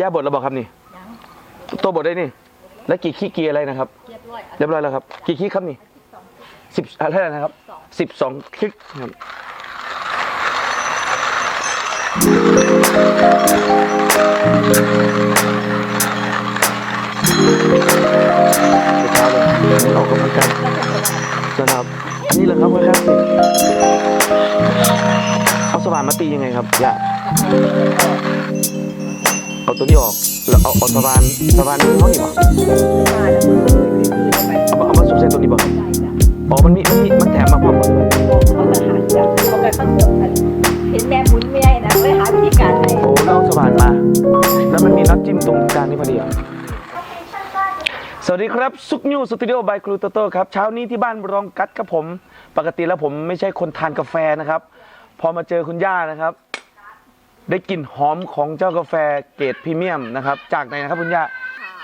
ย่าบดแล้วบอกครับนี่ยังตัวบดได้นี่ แล้วกี่ขี้เกียร์อะไรนะครับ เรียบร้อยเรียบร้อยแล้วครับ กี่ขี้ครับนี่สิบอะไรนะครับสิบสองคลิกครับเช้าเลยออกกำลังกายนะครับอันนี้แหละครับคุณครับเอาสว่านมาตียังไงครับย่า เอาตัวนี้ออกแล้วเอาเอาสว่านสว่านนี่เขานี่ป่ะมาแล้วมือเอามาเอามาสุบเส้นตัวนี้ป่ะอ๋อมันมีมันมีมันแถมมาพร้อมกันเลยเขาจะหันจ้ะเขาไปข้างบนกันเห็นแม่บุญไม่ได้นะเลยหาวิธีการให้โอ้เอาสว่านมา แล้วมันมีน็อตจิ้มตรงกลางนี่พอดีอะสวัสดีครับซุกนิวสตูดิโอบายครูโตโต้ครับเช้านี้ที่บ้านรองกัดครับผม ปกติแล้วผมไม่ใช่คนทานกาแฟนะครับ พอมาเจอคุณย่านะครับ ได้กลิ่นหอมของเจ้ากาแฟเกรดพรีเมียมนะครับ จากไหนนะครับคุณย่า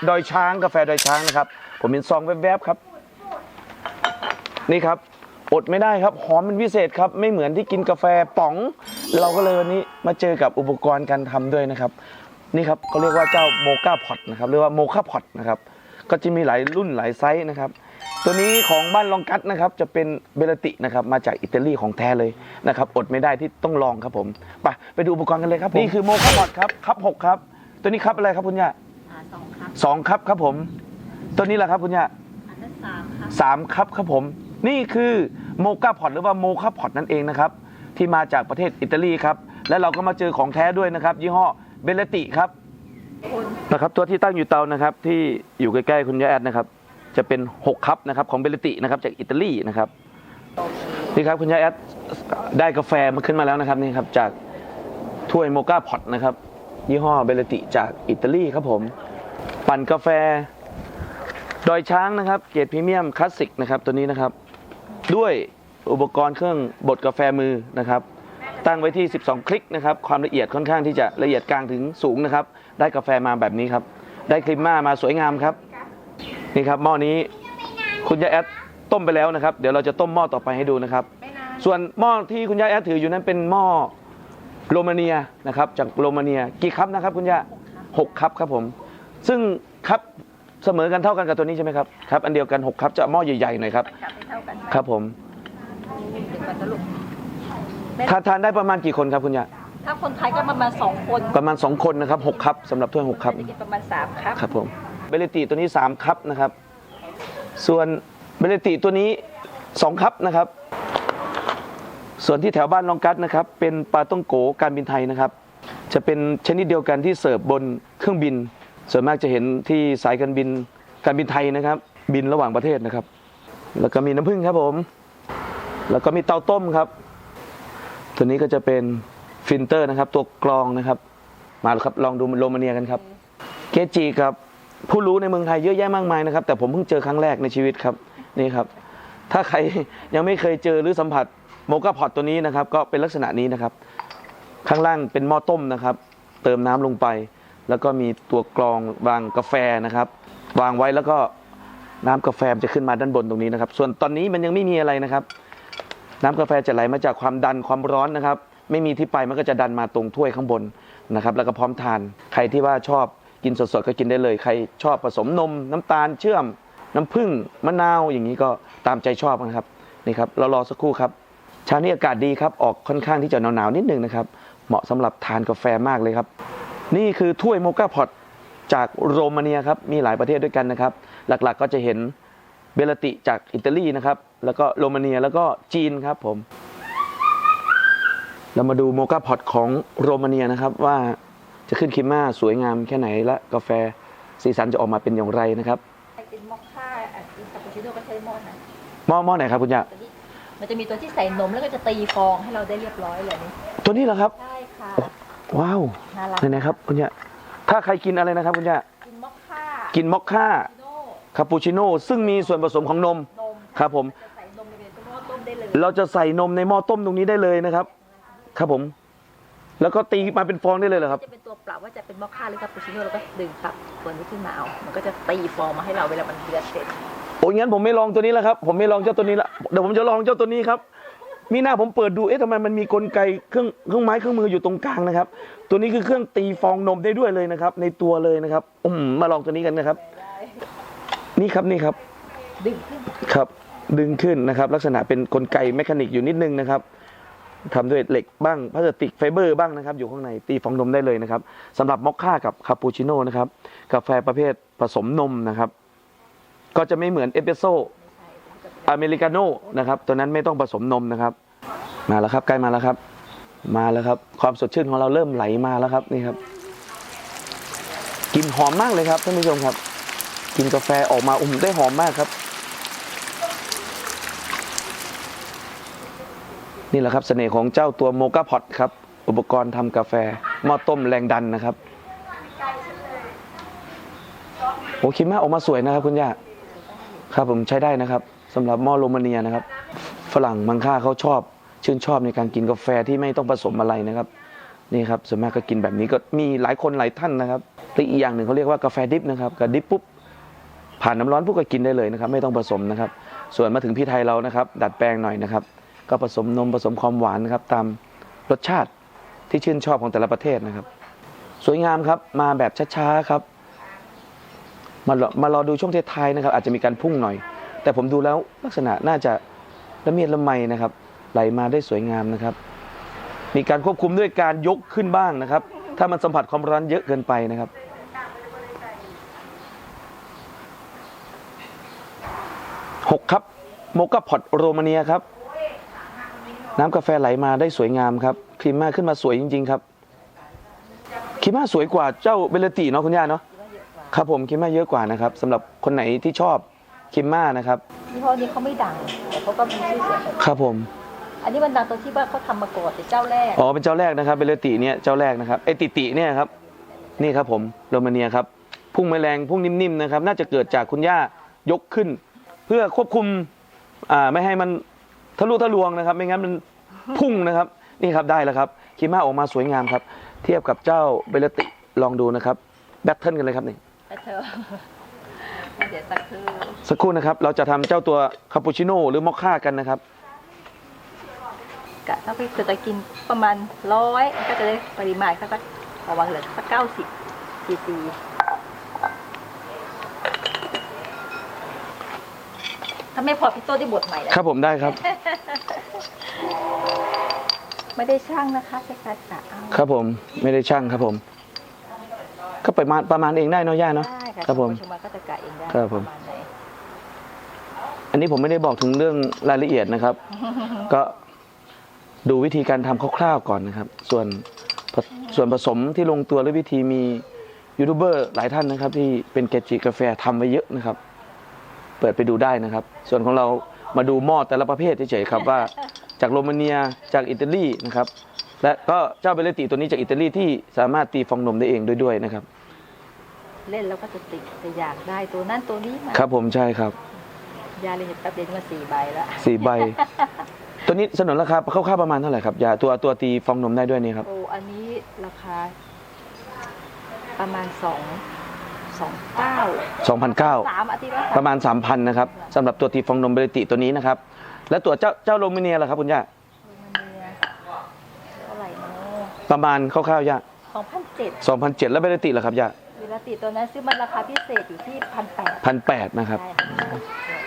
ดอยช้างกาแฟดอยช้างนะครับ ผมเห็นซองแวบๆครับ นี่ครับ อดไม่ได้ครับ หอมเป็นพิเศษครับ ไม่เหมือนที่กินกาแฟป๋อง เราก็เลยวันนี้มาเจอกับอุปกรณ์การทำด้วยนะครับ นี่ครับเขาเรียกว่าเจ้าโมกาพอตนะครับเรียกว่าโมคาพอตนะครับ ก็จะมีหลายรุ่นหลายไซส์นะครับ ตัวนี้ของบ้านลองกัดนะครับจะเป็นเบลตินะครับมาจากอิตาลีของแท้เลยนะครับอดไม่ได้ที่ต้องลองครับผมไปไปดูอุปกรณ์กันเลยครับผมนี่คือโมคาพอตครับคัพหกครับ ตัวนี้คัพอะไรครับคุณย่าหาสองครั้งสองคัพครับผม ตัวนี้แหละครับคุณย่าอันนั้นสามครั้งสามคัพครับผม นี่คือโมกาพอตหรือว่าโมคาพอตนั่นเองนะครับที่มาจากประเทศอิตาลีครับและเราก็มาเจอของแท้ด้วยนะครับ ยี่ห้อเบลติครับคนนะครับตัวที่ตั้งอยู่เตานะครับที่อยู่ใกล้ๆคุณยาแอดนะครับ จะเป็น 6 คัพนะครับของเบลตินะครับจากอิตาลีนะครับนี่ครับคุณยายแอดได้กาแฟมาขึ้นมาแล้วนะครับนี่ครับจากถ้วยโมกาพอตนะครับยี่ห้อเบลติจากอิตาลีครับผม ปั่นกาแฟ ดอยช้างนะครับ เกรดพรีเมียมคลาสสิกนะครับตัวนี้นะครับ ด้วยอุปกรณ์เครื่องบดกาแฟมือนะครับ ตั้งไว้ที่ 12 คลิกนะครับ ความละเอียดค่อนข้างที่จะละเอียดกลางถึงสูงนะครับ ได้กาแฟมาแบบนี้ครับ ได้ครีมม่ามาสวยงามครับ นี่ครับหม้อนี้คุณยายแอดต้มไปแล้วนะครับ เดี๋ยวเราจะต้มหม้อต่อไปให้ดูนะครับไม่นานส่วนหม้อที่คุณย่าแอดถืออยู่นั้นเป็นหม้อโรมาเนียนะครับ จากโรมาเนียกี่คัพนะครับ คุณย่าหกคัพครับผม ซึ่งคัพเสมอกันเท่ากันกับตัวนี้ใช่ไหมครับครับอันเดียวกันหกคัพจะหม้อใหญ่ๆหน่อยครับมันจับไม่เท่ากันครับผมเดี๋ยวมันจะลุกทานทานได้ประมาณกี่คนครับคุณย่าถ้าคนไทยก็ประมาณสองคนประมาณสองคนนะครับหกคัพสำหรับถ้วยหกคัพจะกินประมาณสามครับครับผม เบลติตัวนี้สามคัพนะครับ ส่วนเบลติตัวนี้สองคัพนะครับ ส่วนที่แถวบ้านลองกัดนะครับ เป็นปลาต้องโกการบินไทยนะครับ จะเป็นชนิดเดียวกันที่เสิร์ฟบนเครื่องบิน ส่วนมากจะเห็นที่สายการบินการบินไทยนะครับ บินระหว่างประเทศนะครับ แล้วก็มีน้ำผึ้งครับผม แล้วก็มีเตาต้มครับ ตัวนี้ก็จะเป็นฟิลเตอร์นะครับ ตัวกรองนะครับ มาแล้วครับลองดูโรมาเนียกันครับ เกจิครับ ผู้รู้ในเมืองไทยเยอะแยะมากมายนะครับ แต่ผมเพิ่งเจอครั้งแรกในชีวิตครับนี่ครับ ถ้าใครยังไม่เคยเจอหรือสัมผัสโมกาพอตตัวนี้นะครับ ก็เป็นลักษณะนี้นะครับ ข้างล่างเป็นหม้อต้มนะครับ เติมน้ำลงไป แล้วก็มีตัวกรองวางกาแฟนะครับ วางไว้แล้วก็น้ำกาแฟจะขึ้นมาด้านบนตรงนี้นะครับ ส่วนตอนนี้มันยังไม่มีอะไรนะครับ น้ำกาแฟจะไหลมาจากความดันความร้อนนะครับ ไม่มีที่ไปมันก็จะดันมาตรงถ้วยข้างบนนะครับ แล้วก็พร้อมทานใครที่ว่าชอบ กินสดๆก็กินได้เลย ใครชอบผสมนม น้ำตาลเชื่อม น้ำผึ้งมะนาวอย่างนี้ก็ตามใจชอบนะครับนี่ครับเรารอสักครู่ครับเช้านี้อากาศดีครับออกค่อนข้างที่จะหนาวๆนิดนึงนะครับเหมาะสำหรับทานกาแฟมากเลยครับ นี่คือถ้วยโมกาพอตจากโรมาเนียครับมีหลายประเทศด้วยกันนะครับ หลักๆก็จะเห็นเบลติจากอิตาลีนะครับแล้วก็โรมาเนียแล้วก็จีนครับผม เรามาดูโมกาพอตของโรมาเนียนะครับว่า จะขึ้นครีมม่าสวยงามแค่ไหนและกาแฟสีสันจะออกมาเป็นอย่างไรนะครับใครกินมอคค่าอะกินคาปูชิโน่ก็ใช้หม้อนั้นหม้อหม้อไหนครับคุณยาตัวนี้มันจะมีตัวที่ใส่นมแล้วก็จะตีฟองให้เราได้เรียบร้อยเลยนี่ตัวนี้เหรอครับใช่ค่ะว้าวน่ารักไหนๆครับคุณยาถ้าใครกินอะไรนะครับคุณยากินมอคค่ากินมอคค่าโน่คาปูชิโน่ซึ่งมีส่วนผสมของนมนมครับผมจะใส่นมในเป็นหม้อต้มได้เลยเราจะใส่นมในหม้อต้มตรงนี้ได้เลยนะครับ ครับผม แล้วก็ตีมาเป็นฟองได้เลยเหรอครับ จะเป็นตัวปรับว่าจะเป็นมอคค่าหรือคาปูชิโน่เราก็ดึงครับตัวนี้ขึ้นมาเอา มันก็จะตีฟองมาให้เราเวลามันเดือดเสร็จโอ้ยงั้นผมไม่ลองตัวนี้แล้วครับ ผมไม่ลองเจ้าตัวนี้ละเดี๋ยวผมจะลองเจ้าตัวนี้ครับ มีหน้าผมเปิดดู เอ๊ะทำไมมันมีกลไกเครื่องเครื่องไม้เครื่องมืออยู่ตรงกลางนะครับ ตัวนี้คือเครื่องตีฟองนมได้ด้วยเลยนะครับ ในตัวเลยนะครับอืมมาลองตัวนี้กันนะครับ นี่ครับนี่ครับ ดึงขึ้น ครับ ดึงขึ้นนะครับ ลักษณะเป็นกลไกแมคานิกอยู่นิดนึงนะครับ ทำด้วยเหล็กบ้างพลาสติกไฟเบอร์บ้างนะครับ อยู่ข้างในตีฟองนมได้เลยนะครับสำหรับมอคค่ากับคาปูชิโน่นะครับกาแฟประเภทผสมนมนะครับ ก็จะไม่เหมือนเอสเปรสโซ่อเมริกาโน่นะครับตัวนั้นไม่ต้องผสมนมนะครับ มาแล้วครับใกล้มาแล้วครับ มาแล้วครับ ความสดชื่นของเราเริ่มไหลมาแล้วครับนี่ครับกลินหอมมากเลยครับท่านผู้ชมครับกินกาแฟออกมาอุ่มได้หอมมากครับ นี่แหละครับเสน่ห์ของเจ้าตัวโมกาพอตครับ อุปกรณ์ทำกาแฟหม้อต้มแรงดันนะครับโอ้คิดมากออกมาสวยนะครับ คุณย่าครับผมใช้ได้นะครับสำหรับหม้อโรมาเนียนะครับ ฝรั่งบางค่าเขาชอบ ชื่นชอบในการกินกาแฟที่ไม่ต้องผสมอะไรนะครับนี่ครับส่วนมากก็กินแบบนี้ก็มีหลายคนหลายท่านนะครับและอีกอย่างหนึ่งเขาเรียกว่ากาแฟดิฟนะครับกาดิฟปุ๊บผ่านน้ำร้อนพวกก็กินได้เลยนะครับ ไม่ต้องผสมนะครับ ส่วนมาถึงพี่ไทยเรานะครับ ดัดแปลงหน่อยนะครับ ก็ผสมนมผสมความหวานนะครับตามรสชาติที่ชื่นชอบของแต่ละประเทศนะครับ สวยงามครับมาแบบช้าๆครับมารอมารอดูช่วงท้ายๆนะครับ อาจจะมีการพุ่งหน่อย แต่ผมดูแล้วลักษณะน่าจะละเมียดละไมนะครับ ไหลมาได้สวยงามนะครับ มีการควบคุมด้วยการยกขึ้นบ้างนะครับ ถ้ามันสัมผัสความร้อนเยอะเกินไปนะครับหกครับโมกาพอตโรมาเนียครับ น้ำกาแฟไหลมาได้สวยงามครับครีมมาขึ้นมาสวยจริง ๆ ครับครีมมาสวยกว่าเจ้าเบลติเนาะคุณย่าเนาะครับผมครีมมาเยอะกว่านะครับสำหรับคนไหนที่ชอบครีมมานะครับยี่ห้อนี้เขาไม่ดังแต่เขาก็มีชื่อเสียงเหมือนกันครับผม อันนี้มันดังตรงที่ว่าเขาทำมาก่อนแต่เจ้าแรกอ๋อเป็นเจ้าแรกนะครับเบลติเนี่ยเจ้าแรกนะครับไอติติเนี่ยครับนี่ครับผมโรมาเนียครับพุ่งแมลงพุ่งนิ่มๆนะครับ น่าจะเกิดจากคุณย่ายกขึ้น เพื่อควบคุมอ่าไม่ให้มัน ทะลุทะลวงนะครับ ไม่งั้นมันพุ่งนะครับ นี่ครับได้แล้วครับคีม่าออกมาสวยงามครับ เทียบกับเจ้าเบลติลองดูนะครับแบทเทิลกันเลยครับนี่แต่เธอเดี๋ยวสักครู่สักครู่นะครับ เราจะทำเจ้าตัวคาปูชิโน่หรือมอคค่ากันนะครับกะถ้าพี่จะกินประมาณร้อยก็จะได้ปริมาณก็สักระวังเหลือสักเก้าสิบซีซีถ้าไม่พอพี่โต้ได้บทใหม่แล้วครับผมได้ครับ ไม่ได้ช่างนะคะใช้การกะเอาครับผมไม่ได้ช่างครับผม ก็ประมาณประมาณเองได้เนาะย่าเนาะได้ค่ะครับผมชมาก็จะกะเองได้ครับผม ปะาณไหนอันนี้ผมไม่ได้บอกถึงเรื่องรายละเอียดนะครับ ก็ดูวิธีการทำคร่าวๆก่อนนะครับ ส่วนผส่วนผสมที่ลงตัวหรือวิธีมียูทูบเบอร์หลายท่านนะครับ ที่เป็นเกจิกาแฟทำไว้เยอะนะครับ เปิดไปดูได้นะครับ ส่วนของเรามาดูหม้อแต่ละประเภทเฉยๆครับว่า จากโรมาเนียจากอิตาลีนะครับและก็เจ้าเบลติตัวนี้จากอิตาลีที่สามารถตีฟองนมได้เองด้วยด้วยนะครับ เล่นแล้วก็จะติดจะอยากได้ตัวนั้นตัวนี้มาครับผมใช่ครับยาเล่นแป๊บเดียวมาสี่ใบแล้วสี่ใบ ตัวนี้สนนราคาคร่าวๆประมาณเท่าไหร่ครับยาตัวตัวตีฟองนมได้ด้วยนี่ครับโอ้อันนี้ราคา ประมาณสองสองเก้า2,900สามอาทิตย์ละประมาณ 3,000นะครับสำหรับตัวตีฟองนมเบลติตัวนี้นะครับ และตัวเจ้าเจ้าโรมาเนียล่ะครับคุณย่าเท่าไหร่เนาะประมาณคร่าวๆย่าสองพันเจ็ด2,007แล้วเบลติล่ะครับย่าเวลาติดตัวนั้นซื้อมันราคาพิเศษอยู่ที่พันแปดพันแปดนะครับใช่ค่ะ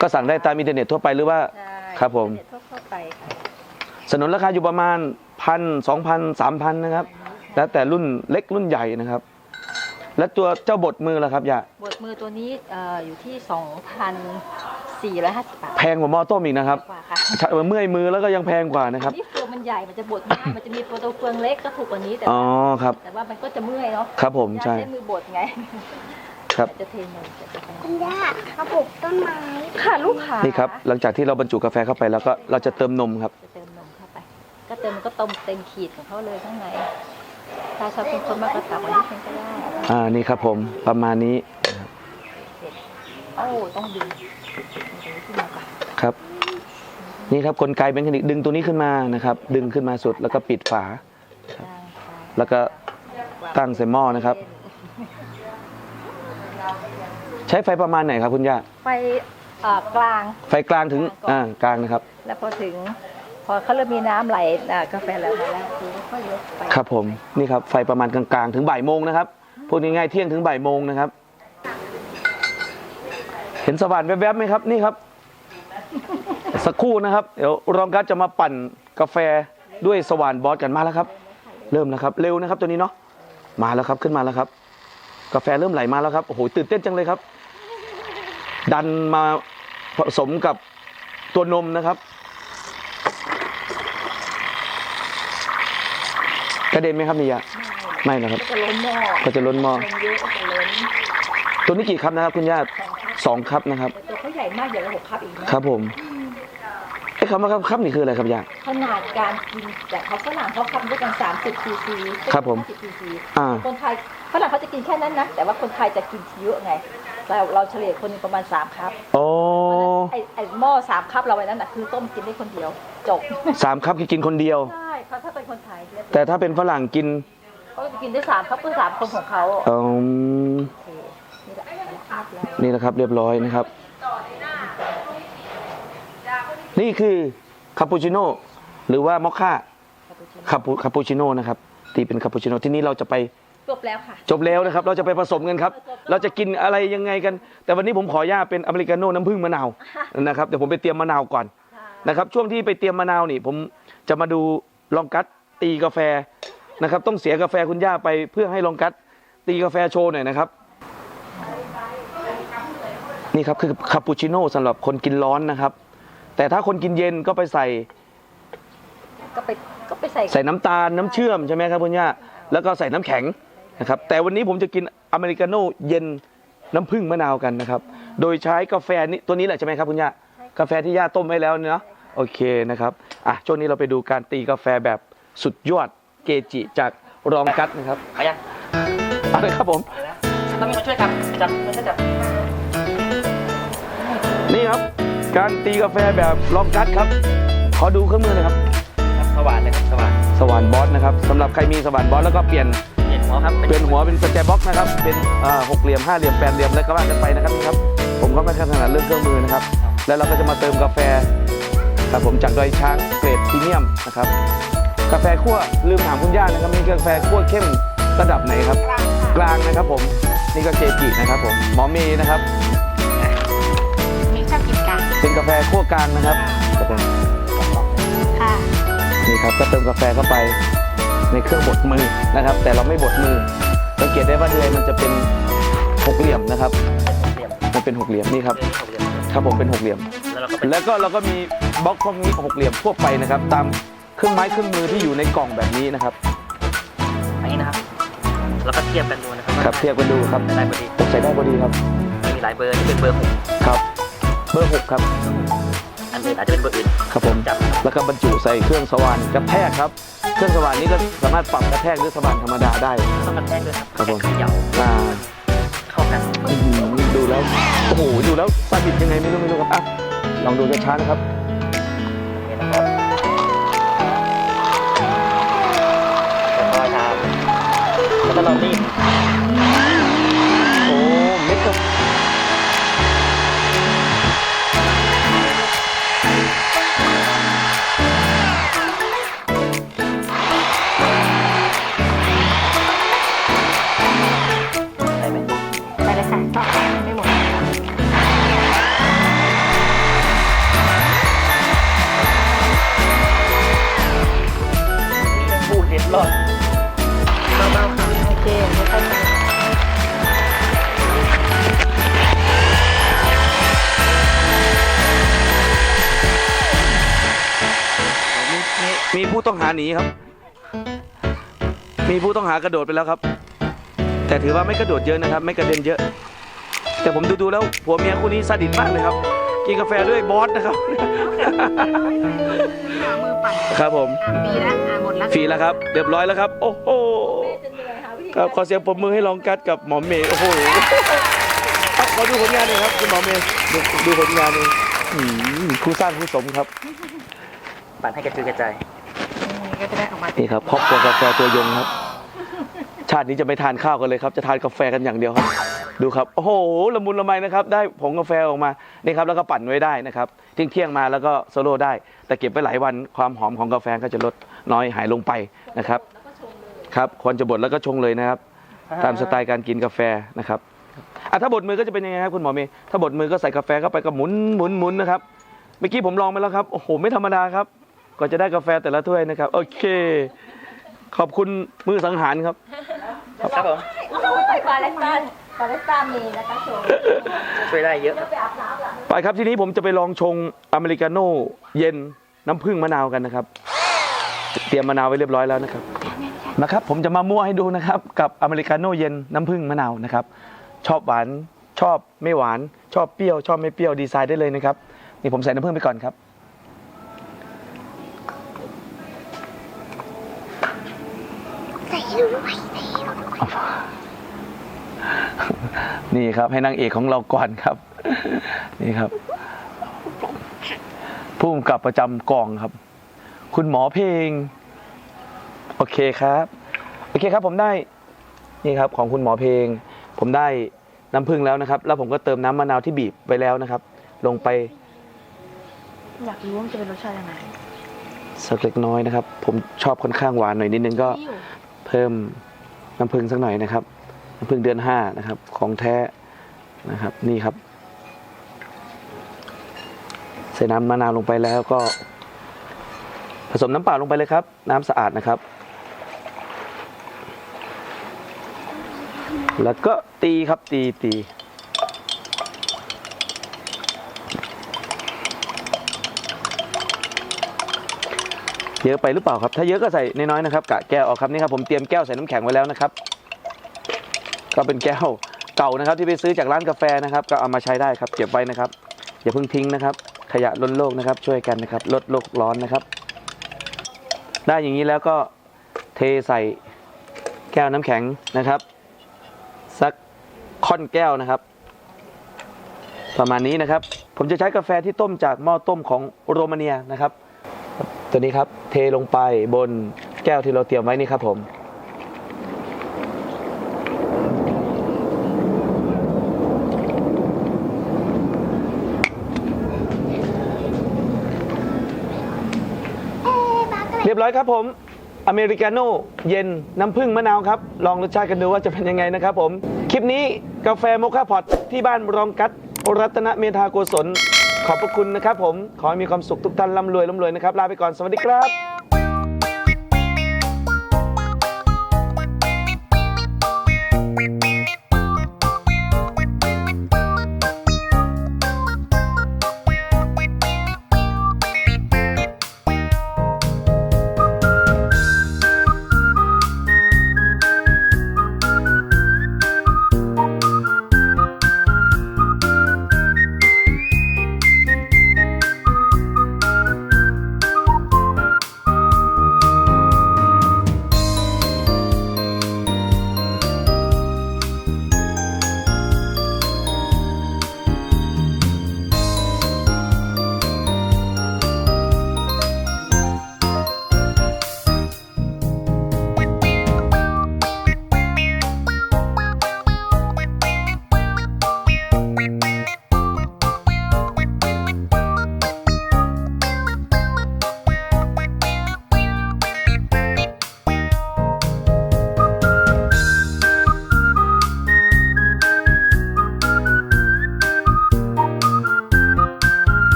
ก็สั่งได้ตามอินเทอร์เน็ตทั่วไปหรือว่าใช่ครับผมเดี๋ยวทั่วๆไปค่ะสนนราคาอยู่ประมาณพันสองพันสามพันนะครับ แล้วแต่รุ่นเล็กรุ่นใหญ่นะครับ และตัวเจ้าบดมือล่ะครับย่าบทมือตัวนี้เอ่ออยู่ที่สองพัน สี่ร้อยห้าสิบบาทแพงกว่าหม้อต้มอีกนะครับกว่าค่ะเมื่อยมือแล้วก็ยังแพงกว่านะครับ นี่เฟืองมันใหญ่มันจะบดง่ายมันจะมีตัวเฟืองเล็กก็ถูกกว่านี้แต่อ๋อว่าครับ แต่ว่ามันก็จะเมื่อยเนาะครับผมใช่ ใช้มือบดไงครับ จะเทนมจะเทนมคุณย่าเขาปลูกต้นไม้ค่ะลูกค้านี่ครับ หลังจากที่เราบรรจุกาแฟเข้าไปแล้วก็เราจะเติมนมครับ จะเติมนมเข้าไป ก็เติมก็ต้มเต็มขีดของเขาเลยข้างในถ้าชอบเป็นคนมากก็ตักไว้นิดนึงก็ได้ อ่า นี่ครับผม ประมาณนี้ โอ้ต้องดึงดึงขึ้นมาก่อนครับ นี่ครับกลไกเป็นเทคนิคดึงตัวนี้ขึ้นมานะครับ ดึงขึ้นมาสุดแล้วก็ปิดฝาได้แล้วก็ตั้งใส่หม้อนะครับ ใช้ไฟประมาณไหนครับคุณย่าไฟเอ่อกลาง ไฟกลางถึงอ่ากลางนะครับ แล้วพอถึงพอเขาเริ่มมีน้ำไหลอ่ากาแฟไหลมาแล้วคือค่อยลดไปครับผมนี่ครับไฟประมาณกลางๆ ถึงบ่ายโมงนะครับพูดง่ายๆเที่ยงถึงบ่ายโมงนะครับ เห็นสว่านแวบๆไหมครับ นี่ครับ สักครู่นะครับ เดี๋ยวรองกัสจะมาปั่นกาแฟด้วยสว่านบอสกันมาแล้วครับ เริ่มแล้วครับ เร็วนะครับตัวนี้เนาะมาแล้วครับขึ้นมาแล้วครับ กาแฟเริ่มไหลมาแล้วครับโอ้โหตื่นเต้นจังเลยครับ ดันมาผสมกับตัวนมนะครับ กระเด็นไหมครับนี่ยะไม่นะครับ ก็จะล้นหม้อก็จะล้นหม้อลงเยอะก็จะล้นตัวนี้กี่ครับนะครับคุณญาติ สองครับนะครับแต่ตัวเขาใหญ่มากใหญ่กว่าหกคัพอีกนะครับผมไอ้คำว่าครับครับนี่คืออะไรครับญาติขนาดการกินแต่เขาฝรั่งเขาทำด้วยกัน30 cc ครับผม50 cc อ่าคนไทยฝรั่งเขาจะกินแค่นั้นนะแต่ว่าคนไทยจะกินเยอะไงเราเราเฉลี่ยคนหนึงประมาณ3ครับโอ้ไอไอหม้อสามคัพเราไว้นั้นน่ะคือต้มกินได้คนเดียวจบสามครับคือกินคนเดียวใช่เขาถ้าเป็นคนไทยเนี่ยแต่ถ้าเป็นฝรั่งกินเขาจะกินได้สามคัพเพื่อสามคนของเขาอืม นี่นะครับเรียบร้อยนะครับ นี่คือคาปูชิโน่หรือว่ามอคค่าคาปูชิโน่คาปูคาปูชิโน่นะครับตีเป็นคาปูชิโน่ที่นี้เราจะไปจบแล้วค่ะจบแล้วนะครับ เราจะไปผสมกันครับ เราจะกินอะไรยังไงกัน แต่วันนี้ผมขออนุญาตเป็นอเมริกาโน่น้ำผึ้งมะนาวนะครับเดี๋ยวผมไปเตรียมมะนาวก่อนนะครับ ช่วงที่ไปเตรียมมะนาวนี่ ผมจะมาดูลองกัดตีกาแฟนะครับ ต้องเสียกาแฟคุณย่าไปเพื่อให้ลองกัดตีกาแฟโชว์หน่อยนะครับ นี่ครับคือคาปูชิโน่สำหรับคนกินร้อนนะครับ แต่ถ้าคนกินเย็นก็ไปใส่ก็ไปก็ไปใส่ใส่น้ำตาลน้ำเชื่อมใช่ไหมครับคุณย่าแล้วก็ใส่น้ำแข็งนะครับ แต่วันนี้ผมจะกินอเมริกาโน่เย็นน้ำผึ้งมะนาวกันนะครับ โดยใช้กาแฟนี้ตัวนี้แหละใช่ไหมครับคุณย่ากาแฟที่ย่าต้มไว้แล้วเนาะโอเคนะครับอะช่วงนี้เราไปดูการตีกาแฟแบบสุดยอดเกจิจากรองกัดนะครับเอายังเอาเลยครับผม ต้องมีคนช่วยจับจับไม่ใช่จับ นี่ครับ การตีกาแฟแบบรองกัดครับ ขอดูเครื่องมือหน่อยครับ ครับสว่านเลยครับสว่านสว่านบอสนะครับสำหรับใครมีสว่านบอสแล้วก็เปลี่ยน เปลี่ยนหัวครับเปลี่ยนหัวเป็นสแจบ็อกนะครับ เป็นอ่าหกเหลี่ยมห้าเหลี่ยมแปดเหลี่ยมแล้วก็ว่ากันไปนะครับนี่ครับ ผมก็ไม่ค่อยถนัดเรื่องเครื่องมือนะครับ แล้วเราก็จะมาเติมกาแฟครับผมจากดอยช้างเกรดพรีเมียมนะครับ กาแฟคั่วลืมถามคุณย่านะครับมีกาแฟคั่วเข้มระดับไหนครับ กลางนะครับผม นี่ก็เจจินะครับผมหมอเมย์นะครับ เป็นกาแฟคั่วกลางนะครับครับผมค่ะนี่ครับก็เติมกาแฟเข้าไปในเครื่องบดมือนะครับ แต่เราไม่บดมือสังเกตได้ว่าเดือยมันจะเป็นหกเหลี่ยมนะครับเปลี่ยนมันเป็นหกเหลี่ยมนี่ครับเป็นหกเหลี่ยมครับผมเป็นหกเหลี่ยมแล้วเราก็เป็นแล้วก็เราก็มีบล็อกพวกนี้หกเหลี่ยมทั่วไปนะครับ ตามเครื่องไม้เครื่องมือที่อยู่ในกล่องแบบนี้นะครับอย่างนี้นะครับแล้วก็เทียบกันดูนะครับครับเทียบกันดูครับได้พอดีใส่ได้พอดีครับมีหลายเบอร์ที่เป็นเบอร์หกครับ เบอร์หกครับ อันอื่นอาจจะเป็นเบอร์อื่นครับผมจับนะครับแล้วก็บรรจุใส่เครื่องสว่านกระแทกครับ เครื่องสว่านนี้ก็สามารถปรับกระแทกด้วยสว่านธรรมดาได้ ต้องกระแทกด้วยครับครับผม เขย่าอ่าเข้ากันอื้อหือดูแล้วโอ้โหดูแล้วซาดิสยังไงไม่รู้ไม่รู้ครับอะลองดูช้าๆนะครับ เนี่ยนะครับแล้วก็ทำแล้วก็เรารีด หาหนีครับ มีผู้ต้องหากระโดดไปแล้วครับ แต่ถือว่าไม่กระโดดเยอะนะครับ ไม่กระเด็นเยอะ แต่ผมดูดูๆแล้วผัวเมียคู่นี้ซาดิสมากเลยครับ กินกาแฟด้วยบอสนะครับเอามือปั่นครับผม ปีแล้วอะหมดแล้วฟรีแล้วครับ เรียบร้อยแล้วครับ โอ้โหจะเหนื่อยหาวิธีครับขอเสียงปรบมือให้ลองกัดกับหมอเมย์ โอ้โหเอาขอดูผลงานหน่อยครับคุณหมอเมย์ดูดูผลงานหน่อยอืมคู่สร้างคู่สมครับ ปั่นให้กระจุยกระจาย นี่ก็จะได้ออกมานี่ครับครอบครัวกาแฟตัวยงครับ ชาตินี้จะไม่ทานข้าวกันเลยครับ จะทานกาแฟกันอย่างเดียวครับ ดูครับ โอ้โหละมุนละไมนะครับ ได้ผงกาแฟออกมา นี่ครับ แล้วก็ปั่นไว้ได้นะครับเที่ยงเที่ยงๆมาแล้วก็โซโล่ได้ แต่เก็บไว้หลายวันความหอมของกาแฟก็จะลดน้อยหายลงไปนะครับ ครับควรจะบดแล้วก็ชงเลยนะครับ ตามสไตล์การกินกาแฟนะครับอะถ้าบดมือก็จะเป็นยังไงครับคุณหมอเมย์ถ้าบดมือก็ใส่กาแฟเข้าไปก็หมุนหมุนหมุนนะครับ เมื่อกี้ผมลองไปแล้วครับ โอ้โห ไม่ธรรมดาครับ กว่าจะได้กาแฟแต่ละถ้วยนะครับ โอเค ขอบคุณมือสังหารครับ ครับผมไปบาเลสต้าบาเลสต้ามีนะคะโชว์ช่วยได้เยอะครับไปอาบน้ำละไปครับทีนี้ผมจะไปลองชงอเมริกาโน่เย็นน้ำผึ้งมะนาวกันนะครับ เตรียมมะนาวไว้เรียบร้อยแล้วนะครับนะครับ ผมจะมามั่วให้ดูนะครับ กับอเมริกาโน่เย็นน้ำผึ้งมะนาวนะครับ ชอบหวานชอบไม่หวาน ชอบเปรี้ยว ชอบไม่เปรี้ยวดีไซน์ได้เลยนะครับ นี่ผมใส่น้ำผึ้งไปก่อนครับ นี่ครับ ให้นางเอกของเราก่อนครับ นี่ครับผู้กำกับประจำกองครับ คุณหมอเพลง โอเคครับ โอเคครับ ผมได้ นี่ครับ ของคุณหมอเพลง ผมได้น้ำผึ้งแล้วนะครับ แล้วผมก็เติมน้ำมะนาวที่บีบไปแล้วนะครับ ลงไป อยากรู้ว่ามันจะเป็นรสชาติยังไงสักเล็กน้อยนะครับ ผมชอบค่อนข้างหวานหน่อยนิดนึงก็ เพิ่มน้ำผึ้งสักหน่อยนะครับ น้ำผึ้งเดือนห้านะครับ ของแท้นะครับ นี่ครับ ใส่น้ำมะนาวลงไปแล้วก็ ผสมน้ำเปล่าลงไปเลยครับ น้ำสะอาดนะครับ แล้วก็ตีครับตีตีเยอะไปหรือเปล่าครับ ถ้าเยอะก็ใส่น้อยๆนะครับ กะแก้วเอาครับนี่ครับผมเตรียมแก้วใส่น้ำแข็งไว้แล้วนะครับ ก็เป็นแก้วเก่านะครับ ที่ไปซื้อจากร้านกาแฟนะครับ ก็เอามาใช้ได้ครับ เก็บไว้นะครับ อย่าเพิ่งทิ้งนะครับ ขยะล้นโลกนะครับ ช่วยกันนะครับ ลดโลกร้อนนะครับ ได้อย่างนี้แล้วก็เทใส่แก้วน้ำแข็งนะครับ สักค่อนแก้วนะครับ ประมาณนี้นะครับ ผมจะใช้กาแฟที่ต้มจากหม้อต้มของโรมาเนียนะครับ ตัวนี้ครับเทลงไปบนแก้วที่เราเตรียมไว้นี่ครับผม ยบร้อยครับผมอเมริกาโน่เย็นน้ำผึ้งมะนาวครับ ลองรสชาติกันดูว่าจะเป็นยังไงนะครับผม คลิปนี้กาแฟโมคาพอตที่บ้านรองกัตรัตนเมธาโกศล ขอบพระคุณนะครับผม ขอให้มีความสุขทุกท่านร่ำรวยร่ำรวยนะครับ ลาไปก่อน สวัสดีครับ